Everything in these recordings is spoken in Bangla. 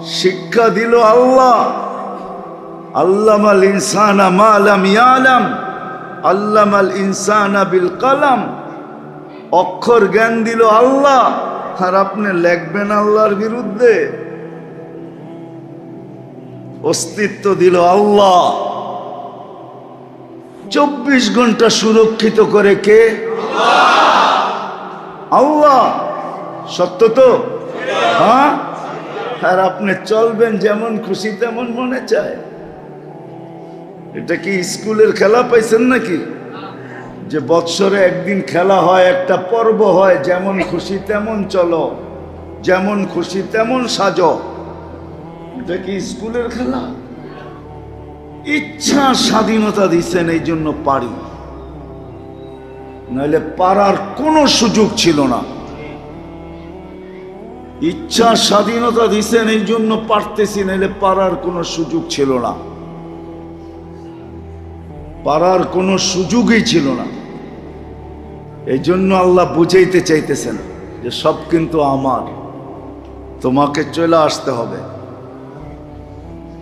শিক্ষা দিল আল্লাহ। আল্লামাল ইনসানা মালাম ইয়ালাম। আল্লামাল ইনসানা বিল কালাম। অক্ষর জ্ঞান দিল আল্লাহ। আর আপনি লেখবেন আল্লাহর বিরুদ্ধে। অস্তিত্ব দিল আল্লাহ। চব্বিশ ঘণ্টা সুরক্ষিত করে কে? আল্লাহ। সত্য তো? হ্যাঁ? আর আপনি চলবেন যেমন খুশি তেমন মনে চায়। এটা কি স্কুলের খেলা পাইছেন নাকি? যে বৎসরে একদিন খেলা হয়, একটা পর্ব হয়, যেমন খুশি তেমন চলো, যেমন খুশি তেমন সাজো। এটা কি স্কুলের খেলা? ইচ্ছা স্বাধীনতা দিচ্ছেন এই জন্য পারি। নাহলে পারার কোনো সুযোগ ছিল না। ইচ্ছা স্বাধীনতা দিচ্ছেন এই জন্য পারতেছি নাহলে পারার কোনো সুযোগ ছিল না। পারার কোনো সুযোগই ছিল না। এই জন্য আল্লাহ বুঝাইতে চাইতেছেন যে সব কিন্তু আমার। তোমাকে চলে আসতে হবে।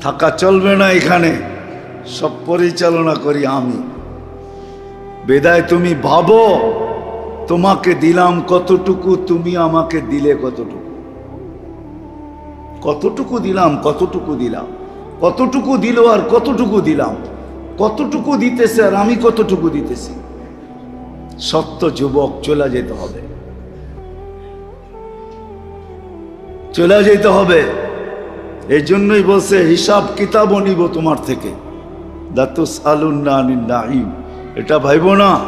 থাকা চলবে না এখানে। সব পরিচালনা করি আমি। বেদায় তুমি ভাবো, তোমাকে দিলাম কতটুকু, তুমি আমাকে দিলে কতটুকু। কতটুকু দিলাম কতটুকু দিলাম। কতটুকু দিল আর কতটুকু দিলাম। কতটুকু দিতেছে আর আমি কতটুকু দিতেছি। সত্য যুবক, চলে যেতে হবে। চলে যেতে হবে। এই জন্যই বলছে, হিসাব কিতাবও নিব তোমার থেকে। দাতুস আলুন্নাহিম এটা ভাইব না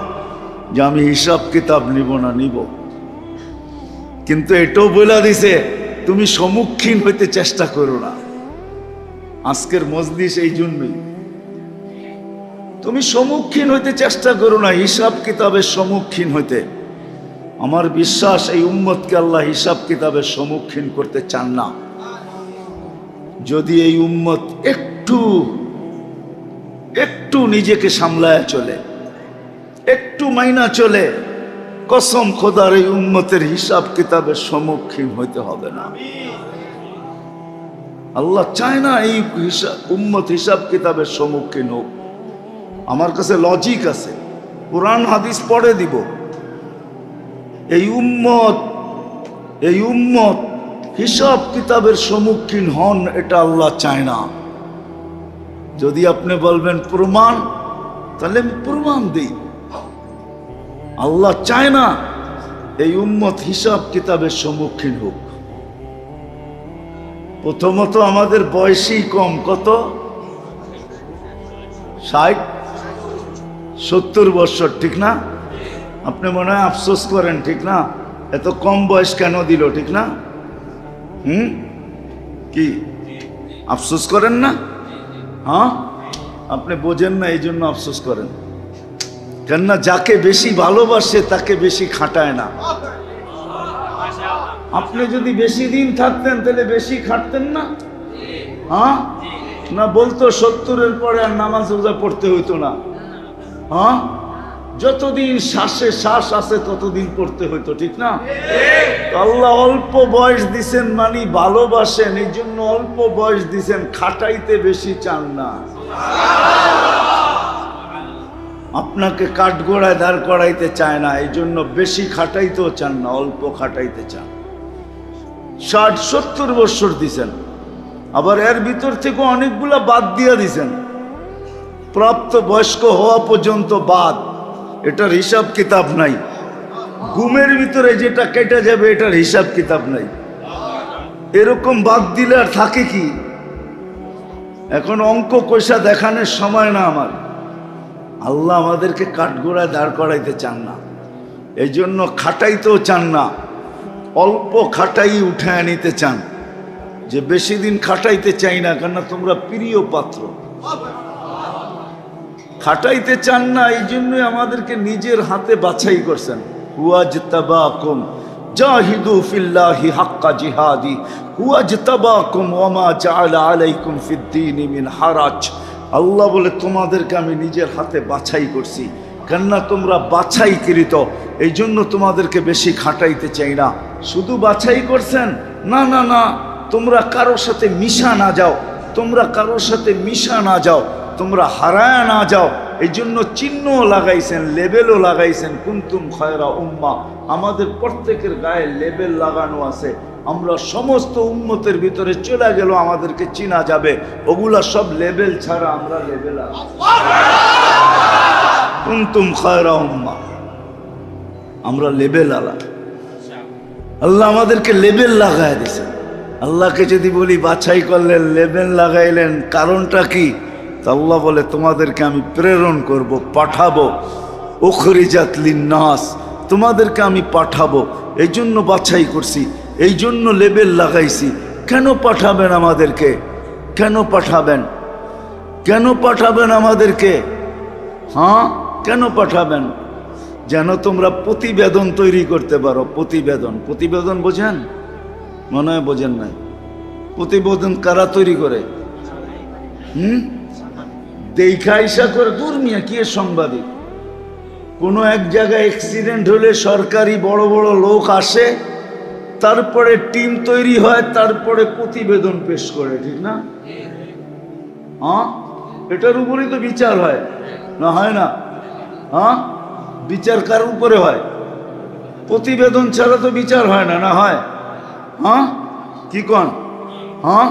যে আমি হিসাব কিতাব নিব না, নিব। কিন্তু এটাও বলে দিছে তুমি সম্মুখীন হইতে চেষ্টা করো না। আজকের মজলিস এই জন্যই। তুমি সম্মুখীন হইতে চেষ্টা করো না, হিসাব কিতাবের সম্মুখীন হইতে। আমার বিশ্বাস, এই উম্মতকে আল্লাহ হিসাব কিতাবের সম্মুখীন করতে চান না। যদি এই উম্মত একটু একটু নিজেকে সামলায় চলে, একটু মাইনা চলে কসম খোদার এই উন্মতের হিসাব কিতাবের সম্মুখীন হইতে হবে না। আল্লাহ চায় না এই উম্মত হিসাব কিতাবের সম্মুখীন হোক। আমার কাছে লজিক আছে। কোরআন, হাদিস পড়ে দিব। এই উম্মত এই উম্মত হিসাব কিতাবের সম্মুখীন হন এটা আল্লাহ চায় না। যদি আপনি বলবেন প্রমাণ, তাহলে আমি প্রমাণ দিই। আল্লাহ চায় না এই উম্মত হিসাব কিতাবের সম্মুখীন হোক। প্রথমত আমাদের বয়সই কম, কত? ষাট? সত্তর বছর, ঠিক না? আপনি মনে হয় আফসোস করেন, ঠিক না? এত কম বয়স কেন দিল, ঠিক না? হুম? কি? আফসোস করেন না? হ্যাঁ? আপনি বোঝেন না এই জন্য আফসোস করেন। কেননা যাকে বেশি ভালোবাসে, তাকে বেশি খাটায় না। আপনি যদি বেশি দিন থাকতেন, তাহলে বেশি খাটতেন না? হ্যাঁ? না বলতো সত্তরের পরে আর নামাজ রোজা পড়তে হইতো না। হ্যাঁ? যতদিন শ্বাসে শ্বাস আছে, ততদিন পড়তে হইতো, ঠিক না? আল্লাহ অল্প বয়স দিছেন মানে ভালোবাসেন, এই জন্য অল্প বয়স দিছেন, খাটাইতে বেশি চান না। আপনাকে কাঠগোড়ায় দাঁড় করাইতে চায় না, এই জন্য বেশি খাটাইতেও চান না, অল্প খাটাইতে চান। ষাট, সত্তর বৎসর দিছেন। আবার এর ভিতর থেকে অনেকগুলা বাদ দিয়ে দিছেন। প্রাপ্ত বয়স্ক হওয়া পর্যন্ত বাদ, এটার হিসাব কিতাব নাই। ঘুমের ভিতরে যেটা কেটে যাবে, এটার হিসাব কিতাব নাই। এরকম বাদ দিলে আর থাকে কি? এখন অঙ্ক কষা দেখানোর সময় না আমার। আল্লাহ আমাদেরকে কাঠগোড়ায় দাঁড় করাইতে চান না। এই জন্য খাটাইতেও চান না। অল্প খাটাই উঠে নিতে চান। যে বেশি দিন খাটাইতে চাই না, কেননা তোমরা প্রিয় পাত্র। খাটাইতে চান না এই জন্যই আমাদেরকে নিজের হাতে বাছাই করছেন। হুয়াজ তাবাকুম জাহিদু ফিল্লাহি হাক্কা জিহাদি। হুয়াজ তাবাকুম ওয়ামা জাআলা আলাইকুম ফিদ্দীনি মিন আল্লাহ বলে, তোমাদেরকে আমি নিজের হাতে বাছাই করছি। কেননা তোমরা বাছাই কৃত এই জন্য তোমাদেরকে বেশি খাটাইতে চাই না। শুধু বাছাই করছেন? না না না। তোমরা কারোর সাথে মিশা না যাও। তোমরা কারোর সাথে মিশা না যাও। তোমরা হারায় না যাও। এই জন্য চিহ্ন লাগাইছেন লেবেলও লাগাইছেন, কুন্তুম খয়রা উম্মা। আমাদের প্রত্যেকের গায়ে লেবেল লাগানো আছে। আমরা সমস্ত উম্মতের ভিতরে চলে গেল আমাদেরকে চিনা যাবে। ওগুলা সব লেবেল ছাড়া আমরা লেবেল কুন্তুম খয়রা উম্মা। আমরা লেবেল আলা আল্লাহ আমাদেরকে লেবেল লাগায় দিয়েছেন আল্লাহকে যদি বলি বাছাই করলেন লেবেল লাগাইলেন, কারণটা কি? তা আল্লাহ বলে, তোমাদেরকে আমি প্রেরণ করব, পাঠাবো। ওখরিজাতলিন নাস তোমাদেরকে আমি পাঠাবো। এই জন্য বাছাই করছি, এই জন্য লেবেল লাগাইছি। কেন পাঠাবেন আমাদেরকে? কেন পাঠাবেন? কেন পাঠাবেন আমাদেরকে? হ্যাঁ? কেন পাঠাবেন? যেন তোমরা প্রতিবেদন তৈরি করতে পারো, প্রতিবেদন। প্রতিবেদন বোঝেন? মনে হয় বোঝেন নাই। প্রতিবেদন কারা তৈরি করে? হুম? দেখা ইসা করে দূর মিয়া, কি সাংবাদিক কোনো এক জায়গায় অ্যাক্সিডেন্ট হলে সরকারি বড় বড় লোক আসে, তারপরে টিম তৈরি হয়, তারপরে প্রতিবেদন পেশ করে, ঠিক না? হ্যাঁ? এটার উপরেই তো বিচার হয়, না হয় না? হ্যাঁ? বিচার কার উপরে হয়? প্রতিবেদন ছাড়া তো বিচার হয় না না হয়? হ্যাঁ? কি কন? হ্যাঁ?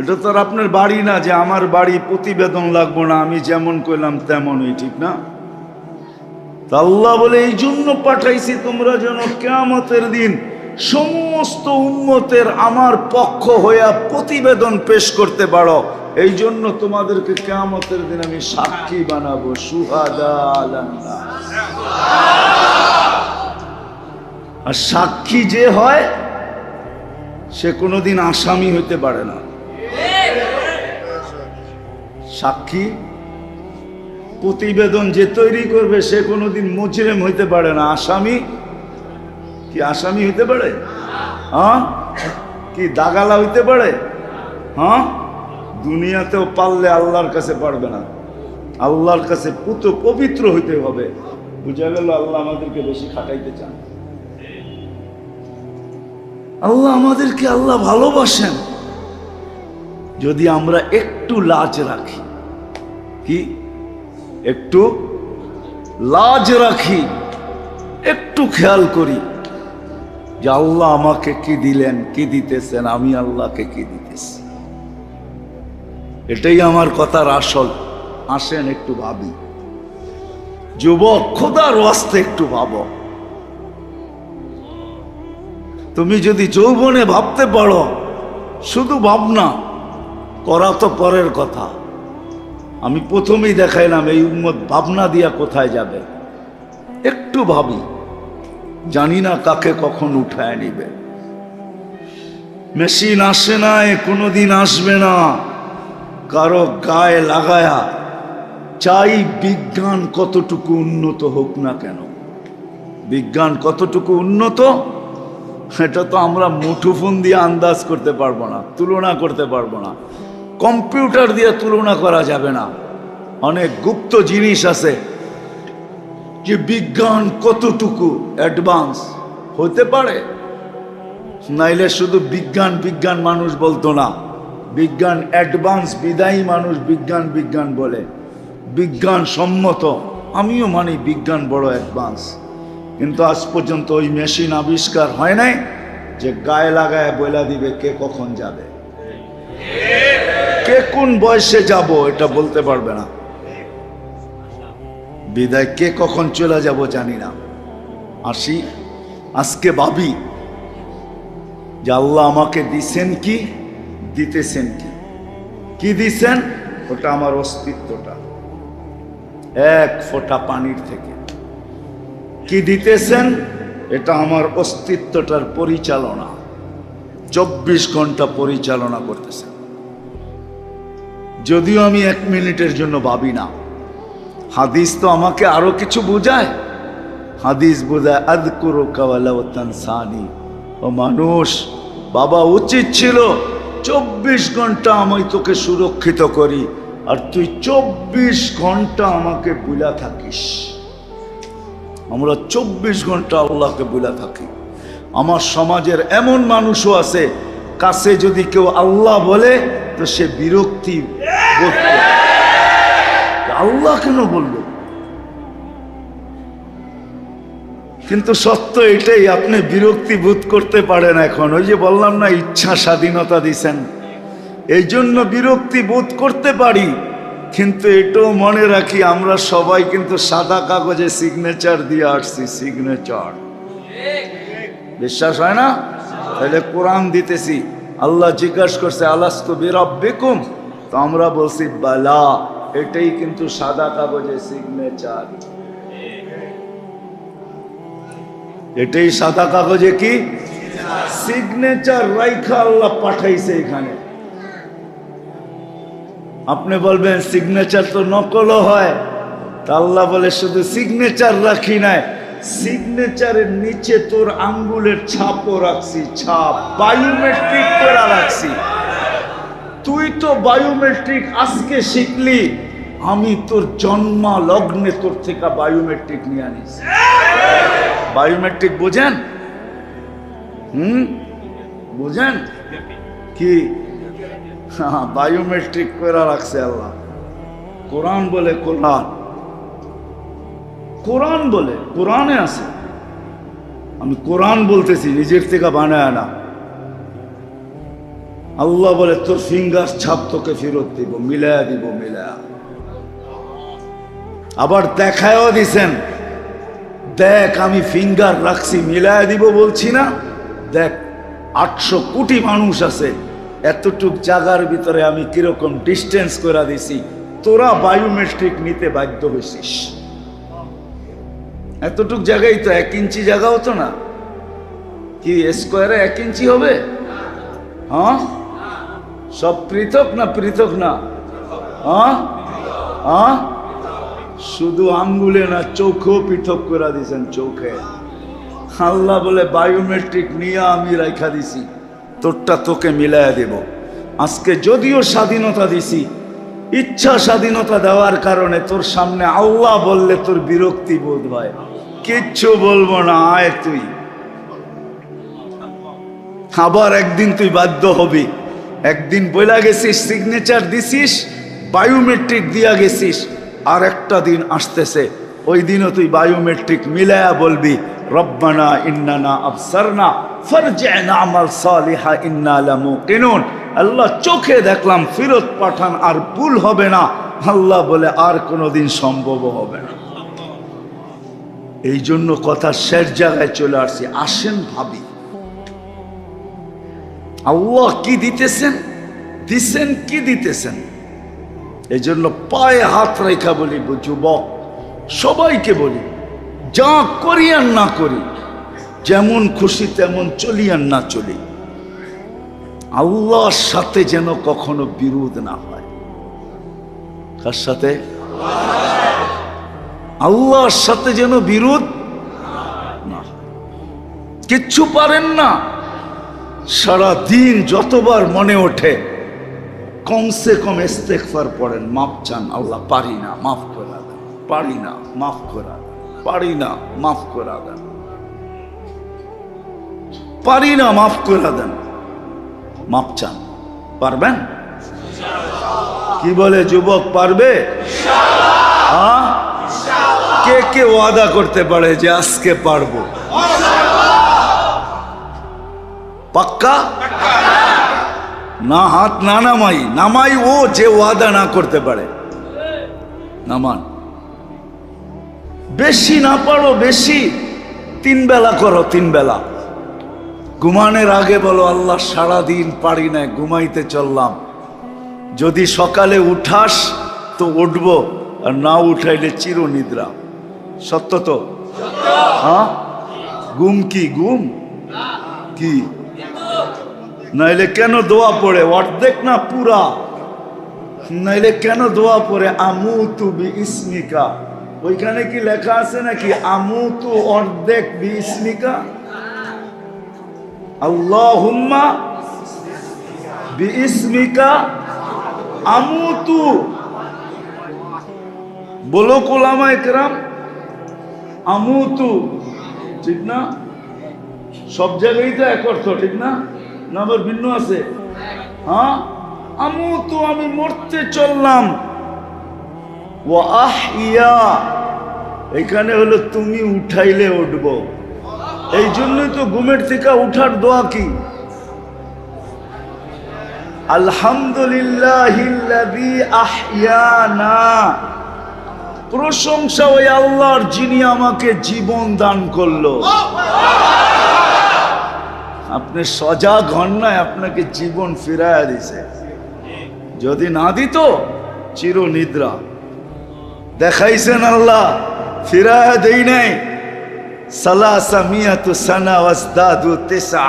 এটা তো আর আপনার বাড়ি না যে আমার বাড়ি প্রতিবেদন লাগবো না, আমি যেমন করলাম তেমনই, ঠিক না? আল্লাহ বলে, এই জন্য পাঠাইছি তোমরা যেন কেয়ামতের দিন সমস্ত উন্মতের আমার পক্ষ হইয়া প্রতিবেদন পেশ করতে পারো। এই জন্য তোমাদেরকে কেয়ামতের দিন আমি সাক্ষী বানাবো, সুহাদা আর সাক্ষী যে হয়, সে কোনোদিন আসামি হইতে পারে না। সাক্ষী? প্রতিবেদন যে তৈরি করবে সে কোনোদিন মুজরেম হইতে পারে না। আসামি? কি আসামি হইতে পারে? হ্যাঁ? কি দাগালা হইতে পারে? হ্যাঁ? দুনিয়াতেও পারলে আল্লাহর কাছে পারবে না। আল্লাহর কাছে পুত পবিত্র হইতে হবে। বুঝা গেল আল্লাহ আমাদেরকে বেশি খাটাইতে চান। আল্লাহ আমাদেরকে আল্লাহ ভালোবাসেন। যদি আমরা একটু লাজ রাখি, কি? একটু লাজ রাখি, একটু খেয়াল করি যে আল্লাহ আমাকে কি দিলেন, কি দিতেছেন, আমি আল্লাহকে কি দিতেছি। এটাই আমার কথার আসল। আসেন একটু ভাবি। যুবক, খোদার ওয়াস্তে একটু ভাবো। তুমি যদি যৌবনে ভাবতে পারো, শুধু ভাবনা। করা তো পরের কথা। আমি প্রথমেই দেখাইলাম এই উম্মত ভাবনা দিয়া কোথায় যাবে। একটু ভাবি, জানি না কাকে কখন উঠায় নিবে। মেশিন আসে না এ কোনোদিন আসবে না। কারও গায়ে লাগায়া চাই বিজ্ঞান কতটুকু উন্নত হোক না কেন। বিজ্ঞান কতটুকু উন্নত, সেটা তো আমরা মুঠোফোন দিয়ে আন্দাজ করতে পারব না, তুলনা করতে পারব না। কম্পিউটার দিয়ে তুলনা করা যাবে না। অনেক গুপ্ত জিনিস আছে যে বিজ্ঞান কতটুকু অ্যাডভান্স। হতে পারে। নাইলে শুধু বিজ্ঞান বিজ্ঞান মানুষ বলতো না। বিজ্ঞান অ্যাডভান্স, বিদায়ী মানুষ বিজ্ঞান বিজ্ঞান বলে। বিজ্ঞান সম্মত। আমিও মানি বিজ্ঞান বড় অ্যাডভান্স। কিন্তু আজ পর্যন্ত ওই মেশিন আবিষ্কার হয় নাই যে গায়ে লাগায় বইলা দিবে কে কখন যাবে। কে কোন বয়সে যাব এটা বলতে পারবে না। বিদায় কে কখন চলে যাব জানি না। আসি, আজকে ভাবি যে আল্লাহ আমাকে দিছেন কি, দিতেছেন কি। কি দিছেন? ওটা আমার অস্তিত্বটা। এক ফোঁটা পানির থেকে। কি দিতেছেন? এটা আমার অস্তিত্বটার পরিচালনা। চব্বিশ ঘণ্টা পরিচালনা করতেছেন যদিও আমি এক মিনিটের জন্য ভাবি না। হাদিস তো আমাকে আরও কিছু বোঝায়। হাদিস বোঝায় আদ করো ও মানুষ, বাবা উচিত ছিল, চব্বিশ ঘণ্টা আমি তোকে সুরক্ষিত করি, আর তুই চব্বিশ ঘণ্টা আমাকে বুলা থাকিস। আমরা চব্বিশ ঘণ্টা আল্লাহকে বুলা থাকি। আমার সমাজের এমন মানুষও আছে, কাছে যদি কেউ আল্লাহ বলে, তো সে বিরক্তি আল্লাহ কেন বলল? কিন্তু সত্য এটাই, আপনি বিরক্তি বোধ করতে পারেন এখন। ওই যে বললাম না, ইচ্ছা স্বাধীনতা দিছেন। এই জন্য বিরক্তি বোধ করতে পারি, কিন্তু এটাও মনে রাখি আমরা সবাই কিন্তু সাদা কাগজে সিগনেচার দিয়ে আসছি সিগনেচার বিশ্বাস হয় না? তাহলে কোরআন দিতেছি। আল্লাহ জিজ্ঞাসা করছে, আলাস্তু বিরব্বিকুম? তো আমরা বলছি, বালা। এটাই কিন্তু সাদা কাগজে সিগনেচার এটাই সাদা কাগজে কি? সিগনেচার রাইখা আল্লাহ পাঠাইছে এখানে। আপনি বলবেন সিগনেচার তো নকলও হয়। তা আল্লাহ বলে, শুধু সিগনেচার রাখি নাই। সিগনেচারের নিচে তোর আঙ্গুলের ছাপও রাখছি, ছাপ। বায়োমেট্রিক করা রাখছি। তুই তো বায়োমেট্রিক আজকে শিখলি। আমি তোর জন্মা লগ্নে তোর থেকে বায়োমেট্রিক নিয়ে আনিস। বায়োমেট্রিক বোঝেন? হুম? বোঝেন? কি? হ্যাঁ, বায়োমেট্রিক করে রাখছে আল্লাহ। কোরআন বলে কোরআন। কোরআন বলে কোরআনে আছে। আমি কোরআন বলতেছি নিজের থেকে বানায় না আল্লাহ বলে, তোর ফিঙ্গার ছাপ তোকে ফেরত দিব, মিলায়া দিব, মিলায়া। আবার দেখায়ও দিছেন, দেখ, আমি ফিঙ্গার রাখছি, মিলায়া দিব বলছি না। দেখ, আটশো কোটি মানুষ আছে, এতটুক জায়গার ভিতরে আমি কীরকম ডিস্টেন্স করে দিছি, তোরা বায়োমেট্রিক নিতে বাধ্য হয়েছিস এতটুক জায়গায় তো এক ইঞ্চি জায়গা হতো না। কি স্কোয়ারে এক ইঞ্চি হবে? হ্যাঁ? সব পৃথক না পৃথক না? শুধু আঙ্গুলে না চোখেও পৃথক করে দিয়েছেন চোখে। আল্লাহ বলে, বায়োমেট্রিক নিয়ে আমি রাখা দিছি। তোরটা তোকে মিলাইয়া দেব। আজকে যদিও স্বাধীনতা দিছি, ইচ্ছা স্বাধীনতা দেওয়ার কারণে তোর সামনে আল্লাহ বললে তোর বিরক্তি বোধ হয়। কিচ্ছু বলব না, আয় তুই। আবার একদিন তুই বাধ্য হবি। একদিন বইলা গেছিস সিগনেচার দিছিস বায়োমেট্রিক দিয়া গেছিস, আর একটা দিন আসতেছে, ওই দিনও তুই বায়োমেট্রিক মিলায়া বলবি, রব্বানা ইন্নানা আফসারনা আল্লাহ চোখে দেখলাম ফিরত পাঠান আর ভুল হবে না। আল্লাহ বলে, আর কোনোদিন সম্ভব হবে না। এই জন্য কথা শেষ জায়গায় চলে আসছি। আসেন ভাবি। আল্লাহ কি দিতেছেন? দিছেন কি দিতেছেন? এই জন্য পায়ে হাত রেখা বলি, যুবক, সবাইকে বলি, যা করি আর না করি, যেমন খুশি তেমন চলি আর না চলি। আল্লাহর সাথে যেন কখনো বিরোধ না হয়। কার সাথে? আল্লাহর সাথে যেন বিরোধ না কিচ্ছু পারেন না। সারা দিন যতবার মনে ওঠে, কমসে কম ইস্তেকফার পড়েন মাপ চান, আল্লাহ পারি না, মাফ করে দেন, পারি না, মাফ করে দেন, পারি না, মাফ করে দেন, পারি না, মাফ করে দেন মাপ চান, পারবেন? কি বলে যুবক, পারবে? হ্যাঁ? কে কে ওয়াদা করতে পারে যে আজকে পারব? পাক্কা না হাত না নামাই নামাই ও যে ওয়াদা না করতে পারে নামান বেশি না পারো বেশি তিন বেলা করো তিন বেলা ঘুমানোর আগে বলো আল্লাহ সারা দিন পারি না ঘুমাইতে চললাম যদি সকালে উঠাস তো উঠবো আর না উঠাইলে চির নিদ্রা সত্য তো হ্যাঁ ঘুম কি ঘুম কি নাইলে কেন দোয়া পড়ে? অর্ধেক না পুরা? নাইলে কেন দোয়া পড়ে? আমু তু বি ওইখানে কি লেখা আছে নাকি? আমু তু অর্ধেক বি ইসমিকা আল্লাহুম্মা বি আমু তু বলো কোলামা একরাম। আমু তু ঠিক না? সব জায়গায় তো এক অর্থ, ঠিক না? না আবার ভিন্ন আছে। হ্যাঁ? আমু তো আমি মরতে চললাম। ও আহ ইয়া এখানে হলো তুমি উঠাইলে উঠব। এই জন্যই তো ঘুমের থেকে উঠার দোয়া কি? আলহামদুলিল্লাহিল্লাযী আহইয়ানা। প্রশংসা ওই আল্লাহর যিনি আমাকে জীবন দান করল। আপনি সজাগ হন নাই, আপনাকে জীবন ফিরাইয়া দিছে। যদি না দিত চির নিদ্রা দেখাইছেন আল্লাহ, ফিরাইয়া দেই নাই। সালাসা মিয়াতু সানা ওয়াজদাদু তিসা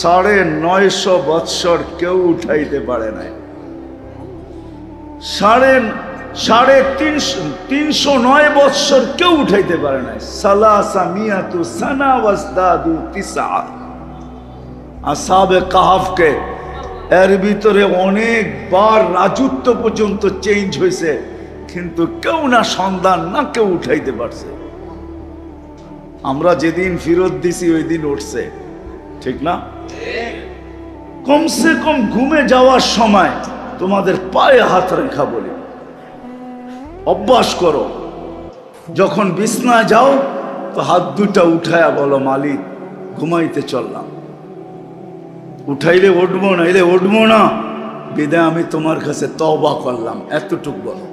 সাড়ে নয়শো বৎসর কেউ উঠাইতে পারে নাই। সাড়ে সাড়ে তিনশো তিনশো নয় বৎসর কেউ উঠাইতে পারে নাই। সালাসা মিয়াতু সানা ওয়াজদাদু তিসা আসাবে কাহাফকে। এর ভিতরে অনেকবার রাজত্ব পর্যন্ত চেঞ্জ হয়েছে, কিন্তু কেউ না সন্ধান, না কেউ উঠাইতে পারছে। আমরা যেদিন ফেরত দিছি, ওই দিন উঠছে। ঠিক না? কমসে কম ঘুমে যাওয়ার সময় তোমাদের পায়ে হাত রেখা বলি। অভ্যাস করো। যখন বিছনায় যাও, তো হাত দুটা উঠায়া বলো, মালিক, ঘুমাইতে চললাম। উঠাইলে উঠবো না, এলে উঠবো না। বিদায় আমি তোমার কাছে তবা করলাম, এতটুক বলো।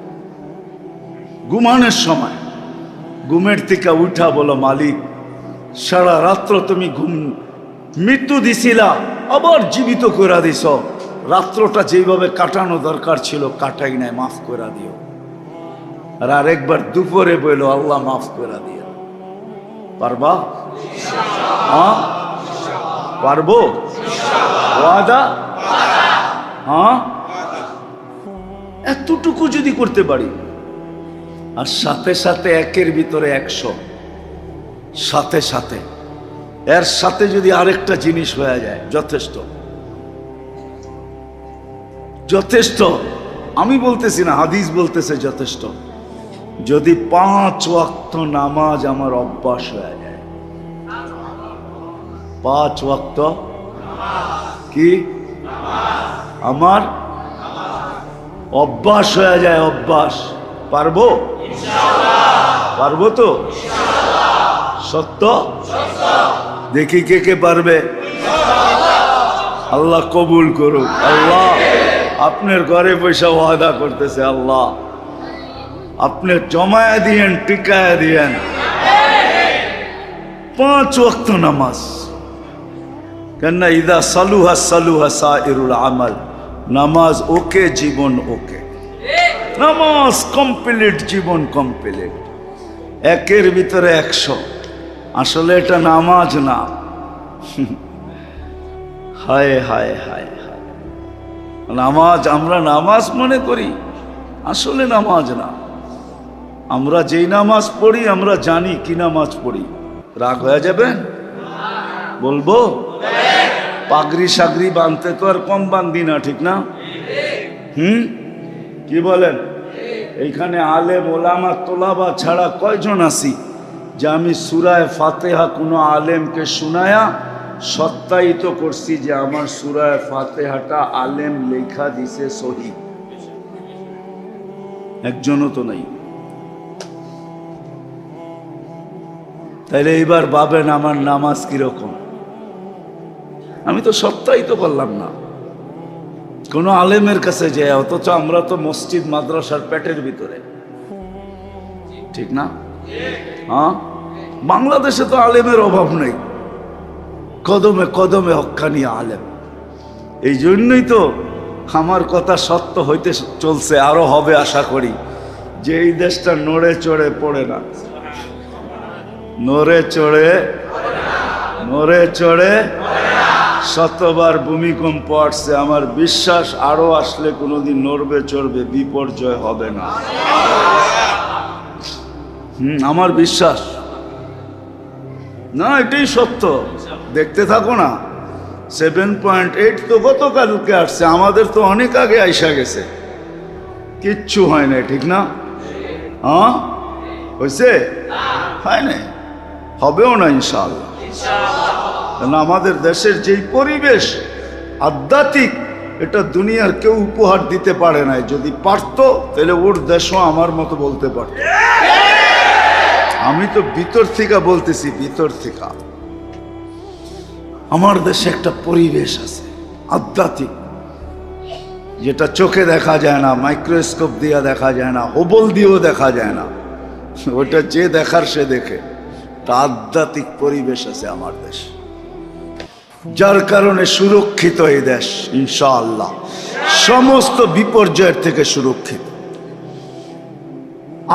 ঘুমানোর সময়, ঘুমের থেকে উঠা বলো, মালিক, সারা রাত্র তুমি ঘুম, মৃত্যু দিছিলা, আবার জীবিত করে দিছ। রাত্রটা যেভাবে কাটানো দরকার ছিল, কাটাই নাই, মাফ করে দিও। আর আরেকবার দুপুরে বলল আল্লাহ মাফ করে দিও। পারবা? হ্যাঁ? পারব? হ্যাঁ? এতটুকু যদি করতে পারি। আর সাথে সাথে একের ভিতরে একশো। সাথে সাথে। এর সাথে যদি আরেকটা জিনিস হয়ে যায়, যথেষ্ট। যথেষ্ট। আমি বলতেছি না, হাদিস বলতেছে যথেষ্ট। যদি পাঁচ ওয়াক্ত নামাজ আমার অভ্যাস হয়ে যায়। পাঁচ ওয়াক্ত কি? আমার? অভ্যাস হয়ে যায়, অভ্যাস। পারব? পারব তো? সত্য? দেখি কে কে পারবে। আল্লাহ কবুল করুক। আল্লাহ আপনার ঘরে পয়সা ওয়াদা করতেছে, আল্লাহ। আপনি জমায়া দিয়েন, টিকায়া দিয়েন। পাঁচ ওয়াক্ত নামাজ। কেননা ইদা সালুহা সালুহা সাইরুল আমাল। নামাজ ওকে, জীবন ওকে। নামাজ কমপ্লিট জীবন কমপ্লিট একের ভিতরে একশো। আসলে এটা নামাজ না। হায় হায় হায় হায়। নামাজ, আমরা নামাজ মনে করি। আসলে নামাজ না। আমরা যেই নামাজ পড়ি, আমরা জানি কি নামাজ পড়ি। রাগ হয়ে যাবেন? বলব? পাগড়ি সাগরি বাঁধতে তো আর কম বান্ধি না, ঠিক না? হুম? কি বলেন? এইখানে আলেম, ওলামা, তোলাবা ছাড়া কয়জন আসি যে আমি সুরায় ফাতেহা কোনো আলেমকে শুনায়া সত্যায়িত করছি যে আমার সুরায় ফাতেহাটা আলেম লেখা দিছে সহি। একজনও তো নাই। তাইলে এইবার ভাবেন আমার নামাজ কীরকম? আমি তো সত্যায়িত করলাম না। কোনো আলেমের কাছে যায় অথচ আমরা তো মসজিদ, মাদ্রাসার পেটের ভিতরে। ঠিক না? হ্যাঁ? বাংলাদেশে তো আলেমের অভাব নেই। কদমে কদমে হক্কানি আলেম। এই জন্যই তো আমার কথা সত্য হইতে চলছে, আরও হবে আশা করি। যে এই দেশটা নড়ে চড়ে পড়ে না। নড়ে চড়ে নড়ে চড়ে শতবার ভূমিকম্প আসছে, আমার বিশ্বাস আরও আসলে কোনোদিন নড়বে, চড়বে, বিপর্যয় হবে না। হুম, আমার বিশ্বাস। না, এটাই সত্য। দেখতে থাকো না সেভেন পয়েন্ট এইট তো গতকালকে আসছে, আমাদের তো অনেক আগে আইসা গেছে। কিচ্ছু হয় না ঠিক না? হ্যাঁ? হয়েছে হয় না হবেও না, ইনশাআল্লাহ। কারণ আমাদের দেশের যেই পরিবেশ আধ্যাত্মিক, এটা দুনিয়ার কেউ উপহার দিতে পারে না যদি পারতো, তাহলে ওর দেশও আমার মতো বলতে পারত। আমি তো ভিতর থেকে বলতেছি, ভিতর থেকে। আমার দেশে একটা পরিবেশ আছে, আধ্যাত্মিক। যেটা চোখে দেখা যায় না, মাইক্রোস্কোপ দিয়ে দেখা যায় না, হোবল দিয়েও দেখা যায় না। ওটা যে দেখার সে দেখে। তা আধ্যাত্মিক পরিবেশ আছে আমার দেশ। যার কারণে সুরক্ষিত এই দেশ, ইনশাআল্লাহ। সমস্ত বিপর্যয়ের থেকে সুরক্ষিত।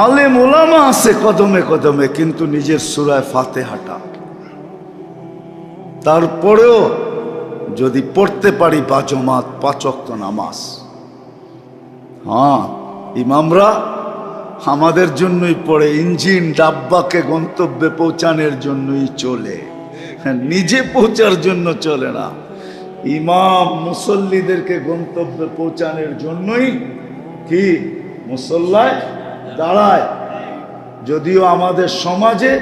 আলেম ওলামা আছে কদমে কদমে, কিন্তু নিজের সুরায় ফাতে হাঁটা তারপরেও যদি পড়তে পারি পাঁচমাত পাচক্ত নামাজ। হ্যাঁ ইমামরা আমাদের জন্যই পড়ে, ইঞ্জিন ডাব্বাকে গন্তব্যে পৌঁছানোর জন্যই চলে। নিজে পৌঁছার জন্য চলে না। ইমাম মুসল্লিদেরকে গন্তব্যে পৌঁছানোর জন্যই কি? মুসল্লায় দাঁড়ায়। যদিও আমাদের সমাজে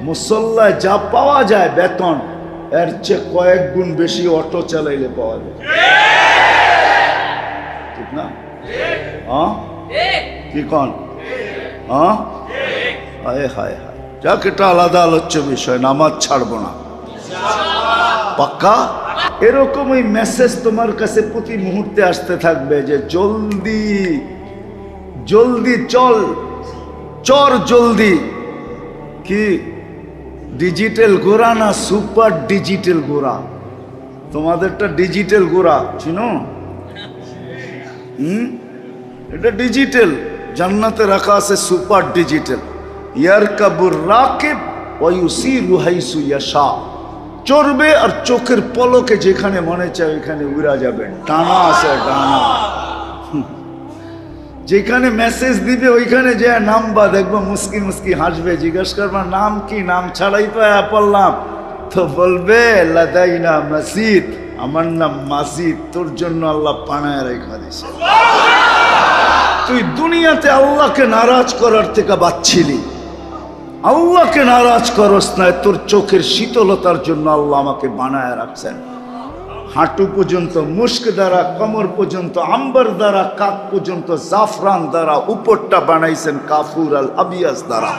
মুসল্লায় যা পাওয়া যায় বেতন, এর চেয়ে কয়েক গুণ বেশি অটো চালাইলে পাওয়া যায়। ঠিক না? হ্যাঁ? কি কন? হ্যাঁ? হায় হায় হায়। যাক, এটা আলাদা আলোচ্য বিষয়, নামাজ ছাড়বো না। পাক্কা? এরকম ওই মেসেজ তোমার কাছে প্রতি মুহূর্তে আসতে থাকবে যে, জলদি জলদি চল, চর জলদি। কি? ডিজিটাল গোড়া না সুপার ডিজিটাল গোড়া? তোমাদেরটা ডিজিটাল গোড়া, চিনো? হুম? এটা ডিজিটাল জান্নাতে রাখা আছে সুপার ডিজিটাল ইয়ার কাবুর রাকিব ওয়ুসি রুহাইসু ইয়াশা। চড়বে আর চোখের পলকে যেখানে মনে চায় ওইখানে উড়া যাবে টানা আছে, টানা। যেখানে মেসেজ দিবে, ওইখানে যে নামবা, দেখব মুস্কি মুস্কি হাসবে। জিজ্ঞেস করবা, নাম কি? নাম ছাড়াই তো পড়লাম। তো বলবে, লাদাইনা মসজিদ আমার নাম মাসিদ তোর জন্য আল্লাহ পানায় রেখা দিছে। তুই দুনিয়াতে আল্লাহকে নারাজ করার থেকে বাচ্ছিলি। আল্লাহকে নারাজ করস না তোর চোখের শীতলতার জন্য আল্লাহ আমাকে বানায় রাখছেন। হাঁটু পর্যন্ত মুস্ক দ্বারা, কমর পর্যন্ত, আম্বার দ্বারা, কাক পর্যন্ত, জাফরান দ্বারা, উপরটা বানাইছেন কাফুর আল আবিয়াস দ্বারা।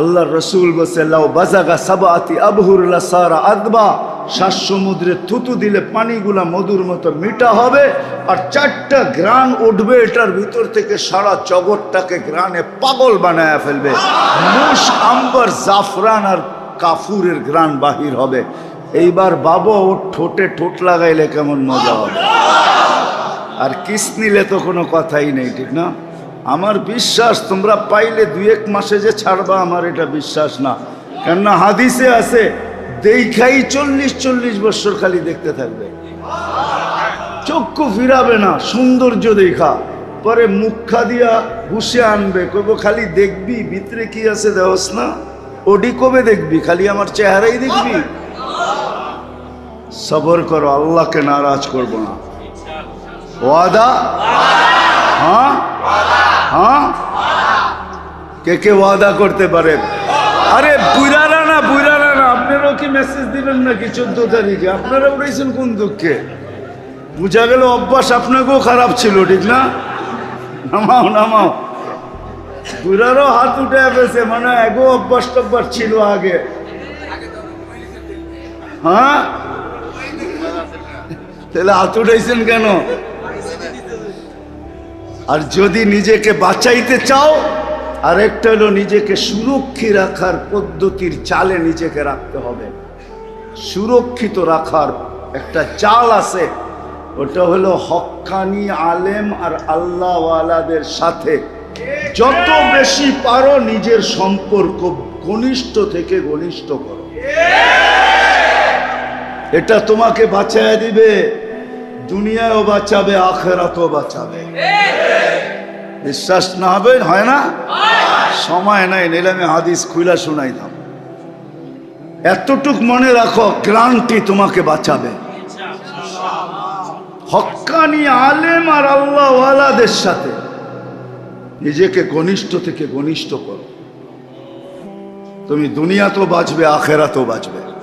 আল্লাহ রসুল বসে লাউ বাজাগা সাবাতি আবহুরলা সারা আদবা। শ্বাস সমুদ্রে থুতু দিলে পানিগুলা মধুর মতো মিঠা হবে, আর চারটা গ্রান উঠবে, এটার ভিতর থেকে সারা জগৎটাকে গ্রানে পাগল বানায় ফেলবে। মুস আম্বার, জাফরান আর কাফুরের গ্রান বাহির হবে। এইবার বাবা ওর ঠোঁটে ঠোঁট লাগাইলে কেমন মজা হবে। আর কিস নিলে তো কোনো কথাই নেই, ঠিক না? আমার বিশ্বাস, তোমরা পাইলে দু এক মাসে যে ছাড়বা, আমার এটা বিশ্বাস না। কেননা হাদিসে আছে দেখাই চল্লিশ চল্লিশ বছর খালি দেখতে থাকবে। চক্ষু ফিরাবে না, সৌন্দর্য দেখা। পরে মুখা দিয়া ঘুষে আনবে কব খালি দেখবি, ভিতরে কি আছে দেহস না? ওডি কবে দেখবি? খালি আমার চেহারাই দেখবি? সবর করো, আল্লাহকে নারাজ করব না। ওয়াদা? হ্যাঁ? হ্যাঁ? কে কে ওয়াদা করতে পারে? আরে বুড়ারা আপনারাও কি মেসেজ দিবেন নাকি চোদ্দ তারিখে? আপনারা উঠেছেন কোন দুঃখে? বুঝা গেল অভ্যাস আপনাকেও খারাপ ছিল, ঠিক না? নামাও নামাও। বুড়ারও হাত উঠে ফেলছে মানে এগো অভ্যাস টভ্যাস ছিল আগে। হ্যাঁ? তাহলে হাত উঠাইছেন কেন? আর যদি নিজেকে বাঁচাইতে চাও আর একটা হলো নিজেকে সুরক্ষিত রাখার পদ্ধতির চালে নিজেকে রাখতে হবে। সুরক্ষিত রাখার একটা চাল আছে, ওটা হলো হক্কানি আলেম আর আল্লাহওয়ালাদের সাথে। যত বেশি পারো নিজের সম্পর্ক ঘনিষ্ঠ থেকে ঘনিষ্ঠ করো। এটা তোমাকে বাঁচায় দিবে, দুনিয়াও বাঁচাবে, আখেরাতও বাঁচাবে। বিশ্বাস না হবে, হয় না? সময় নাই নিলে আমি হাদিস খুইলা শুনাইতাম। এতটুক মনে রাখো ক্লান্তি তোমাকে বাঁচাবে। হক্কানি আলেম আর আল্লাহওয়ালাদের সাথে। নিজেকে ঘনিষ্ঠ থেকে ঘনিষ্ঠ করো। তুমি দুনিয়াতেও বাঁচবে, আখেরাতেও বাঁচবে।